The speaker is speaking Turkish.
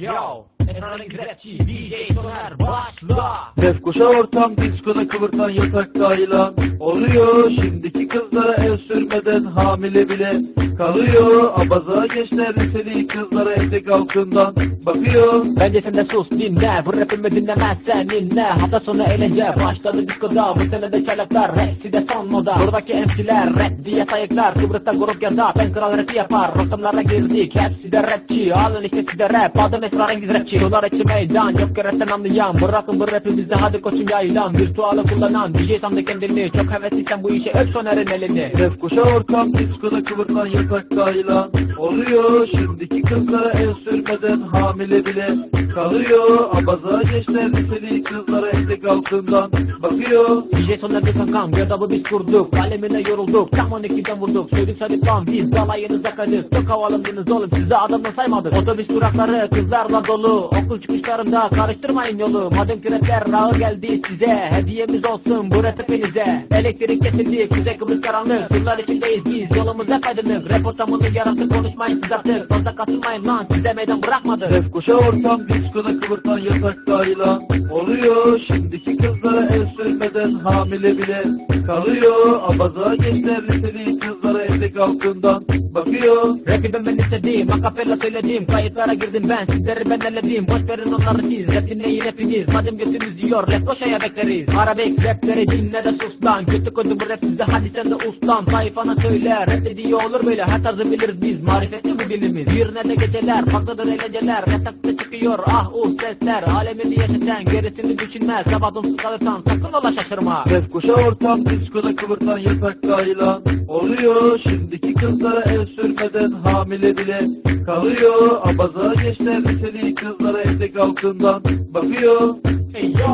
Yo, Erhan'ın rapçi, DJ Soner başla. Lefkoşa ortam diskoda kıvırtan yatakta ayılan Oluyor şimdiki kızlara el sürmeden hamile bile Kalıyor abaza gençler liseli kızlara etek altından Bakıyor Bence sen de sus dinle, bu rapimi dinlemezsen inle. Hafta sonu eğlence başladı diskoda, bu sene de çalaklar, hepsi de son moda. Buradaki MC'ler rap diye sayıklar, Kıbrıs'ta grup yazar, ben kral rapi yapar. Ortamlara girdik, hepsi de rapçi, alın işte size rap, adım esrarengiz rapçi. Dolar içi meydan, yok göretten anlayan, bırakın bu rapi bizde hadi koçum yaylan. Virtualı kullanan, DJ sandı kendini, çok hevesliysen bu işe öp sonerin elini. Lefkoşa ortam diskoda kıvırtan yatakta ayılan Oluyor. Şimdiki kızlara el sürmeden hamile bile Kalıyor abaza gençler liseli kızlara etek altından. Bakıyor. DJ sonunda kankam ya da bu biz kurduk. Alemine yorulduk tam 12'den vurduk. Söyledik sadık lan biz balayınıza kaçtık Çok havalandınız oğlum sizi adamla saymadık Otobüs durakları kızlarla dolu. Okul çıkışlarında karıştırmayın yolu. Madem ki rapler geldi size Hediyemiz olsun bu rap hepinize Elektrik kesildi Kuzey Kıbrıs karanlık. Yıllar içindeyiz biz yolumuz hep aydınlık Rap ortamını yaratıp konuşmayın siz artık. Fazla katılmayın lan size meydan bırakmadık Lefkoşa ortam diskoda kıvırtan yatakta ayılan Oluyor. Şimdiki kızlara el sürmeden hamile bile Kalıyor. Abaza gençler liseli kızlara etek altından Bakıyor. Rapi ben istediğim, akapella söyledim Kayıtlara girdim ben, sizleri ben elledim. Boş verin onları siz, rap dinleyin hepiniz Madem götünüz yiyor, rap koşaya bekleriz. Arabik rapleri dinle de sus lan. Kötü kodu bu rap size, hadi sen de uslan Sayfana söyle, rap dediği olur böyle Her tarzı biliriz biz, marifetli bu dilimiz. Bir ne de geceler, farklıdır eğlenceler. Yatakta çıkıyor, ah uh sesler Alemini yaşatan, gerisini düşünmez Sabahın kalırsan, sakın ola şaşırma. Lefkoşa ortam diskoda kıvırtan yatakta ayılan Oluyor. Şimdiki kızlara el sürmeden hamile bile Kalıyor. Abaza gençler liseli kızlara etek altından Bakıyor. Hey yo,